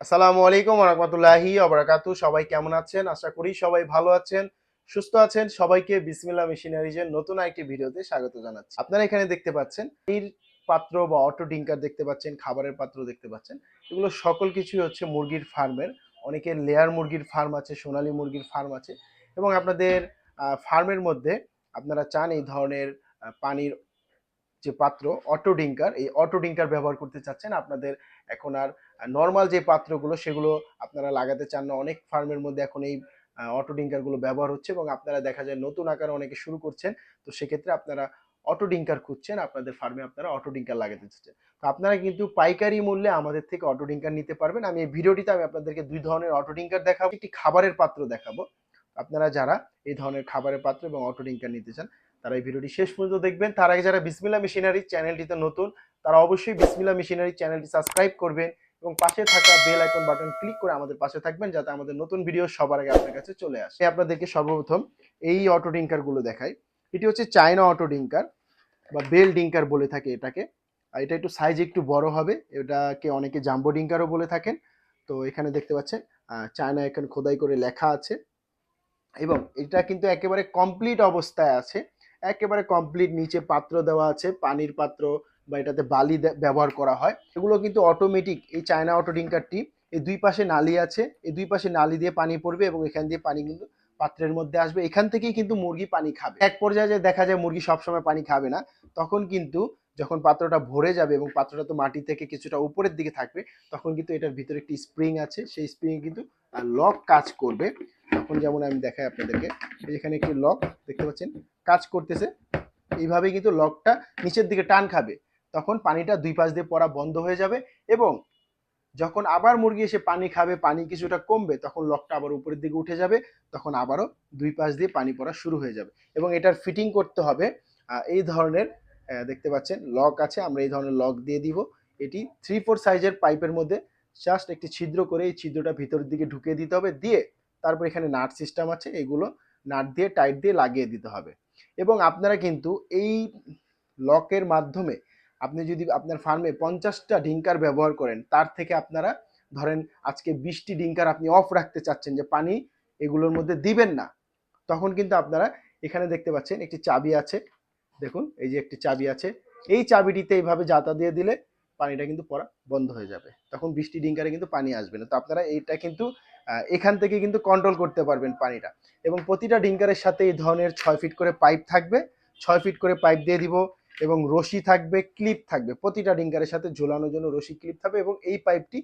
আসসালামু আলাইকুম রহমতুল্লাহি অবরাকাতু সবাই কেমন আছেন? আশা করি সবাই ভালো আছেন, সুস্থ আছেন। সবাইকে বিসমিল্লা মেশিনারিজের নতুন একটি ভিডিওতে স্বাগত জানাচ্ছি। আপনারা এখানে দেখতে পাচ্ছেন এই পাত্র বা অটো ডিঙ্কার দেখতে পাচ্ছেন, খাবারের পাত্র দেখতে পাচ্ছেন। এগুলো সকল কিছুই হচ্ছে মুরগির ফার্মের। অনেকের লেয়ার মুরগির ফার্ম আছে, সোনালী মুরগির ফার্ম আছে। এবং আপনাদের ফার্মের মধ্যে আপনারা চান এই ধরনের পানির যে পাত্র অটো ডিঙ্কার এই অটো ডিঙ্কার ব্যবহার করতে চাচ্ছেন, আপনাদের এখন আর নর্মাল যে পাত্রগুলো সেগুলো আপনারা লাগাতে চান না। অনেক ফার্মের মধ্যে এখন এই অটো ডিঙ্কারগুলো ব্যবহার হচ্ছে এবং আপনারা দেখা যায় নতুন আকারে অনেকে শুরু করছেন। তো সেক্ষেত্রে আপনারা অটো ডিঙ্কার খুঁজছেন, আপনাদের ফার্মে আপনারা অটো ডিঙ্কার লাগাতে চাচ্ছেন। তো আপনারা কিন্তু পাইকারি মূল্যে আমাদের থেকে অটো ডিঙ্কার নিতে পারবেন। আমি এই ভিডিওটিতে আমি আপনাদেরকে দুই ধরনের অটো ডিঙ্কার দেখাবো। একটি খাবারের পাত্র দেখাবো। আপনারা যারা এই ধরনের খাবারের পাত্র এবং অটো ডিঙ্কার নিতে চান তারা এই ভিডিওটি শেষ পর্যন্ত দেখবেন। তার আগে যারা বিসমিল্লা মেশিনারি চ্যানেলটিতে নতুন, তারা অবশ্যই বিসমিল্লা মেশিনারি চ্যানেলটি সাবস্ক্রাইব করবেন এবং পাশে থাকা বেল আইকন বাটন ক্লিক করে আমাদের পাশে থাকবেন যাতে আমাদের নতুন ভিডিও সবার আগে আপনার কাছে চলে আসে। আপনাদেরকে সর্বপ্রথম এই অটো ডিঙ্কারগুলো দেখাই। এটি হচ্ছে চায়না অটো ডিঙ্কার বা বেল ডিঙ্কার বলে থাকে এটাকে। আর এটা একটু সাইজ একটু বড় হবে। এটাকে অনেকে জাম্বো ডিঙ্কারও বলে থাকেন। তো এখানে দেখতে পাচ্ছেন চায়না এখানে খোদাই করে লেখা আছে। এবং এটা কিন্তু একেবারে কমপ্লিট অবস্থায় আছে। একেবারে কমপ্লিট নিচে পাত্র দেওয়া আছে, পানির পাত্র বা এটাতে বালি ব্যবহার করা হয়। এগুলো কিন্তু অটোমেটিক এই চায়না অটো ডিঙ্কারটি এই দুই পাশে নালি আছে এই দুই পাশে নালি দিয়ে পানি পড়বে এবং এখান দিয়ে পানি কিন্তু পাত্রের মধ্যে আসবে। এখান থেকেই কিন্তু মুরগি পানি খাবে। এক পর্যায়ে দেখা যায় মুরগি সবসময় পানি খাবে না, তখন কিন্তু যখন পাত্রটা ভরে যাবে এবং পাত্রটা তো মাটি থেকে কিছুটা উপরের দিকে থাকবে, তখন কিন্তু এটার ভিতরে একটি স্প্রিং আছে। সেই স্প্রিং কিন্তু লক কাজ করবে। তখন যেমন আমি দেখাই আপনাদেরকে এখানে একটি লক দেখতে পাচ্ছেন, কাজ করতেছে। এইভাবে কিন্তু লকটা নিচের দিকে টান খাবে। তখন পানিটা দুই পাশ দিয়ে পড়া বন্ধ হয়ে যাবে এবং যখন আবার মুরগি এসে পানি খাবে, পানি কিছুটা কমবে, তখন লকটা আবার উপরের দিকে উঠে যাবে। তখন আবারও দুই পাশ দিয়ে পানি পড়া শুরু হয়ে যাবে। এবং এটার ফিটিং করতে হবে এই ধরনের দেখতে পাচ্ছেন। লক আছে, আমরা এই ধরনের লক দিয়ে দিব। এটি থ্রি ফোর সাইজের পাইপের মধ্যে জাস্ট একটি ছিদ্র করে এই ছিদ্রটা ভিতরের দিকে ঢুকিয়ে দিতে হবে। দিয়ে তারপর এখানে নাট সিস্টেম আছে, এগুলো নাট দিয়ে টাইট দিয়ে লাগিয়ে দিতে হবে। এবং আপনারা কিন্তু এই লকের মাধ্যমে আপনি যদি আপনার ফার্মে পঞ্চাশটা ডিঙ্কার ব্যবহার করেন, তার থেকে আপনারা ধরেন আজকে বিশটি ডিঙ্কার আপনি অফ রাখতে চাচ্ছেন যে পানি এগুলোর মধ্যে দিবেন না, তখন কিন্তু আপনারা এখানে দেখতে পাচ্ছেন একটি চাবি আছে। দেখুন, এই যে একটি চাবি আছে, এই চাবিটিতে এইভাবে জাতা দিয়ে দিলে পানিটা কিন্তু পড়া বন্ধ হয়ে যাবে। তখন বৃষ্টি ডিঙ্কারে কিন্তু পানি আসবে না। তো আপনারা এইটা কিন্তু এখান থেকে কিন্তু কন্ট্রোল করতে পারবেন পানিটা। এবং প্রতিটা ডিঙ্কারের সাথে এই ধরনের ছয় ফিট করে পাইপ থাকবে। ছয় ফিট করে পাইপ দিয়ে দিব এবং রশি থাকবে ক্লিপ থাকবে। প্রতিটা ডিঙ্কারের সাথে ঝোলানোর জন্য রশি ক্লিপ থাকবে এবং এই পাইপটি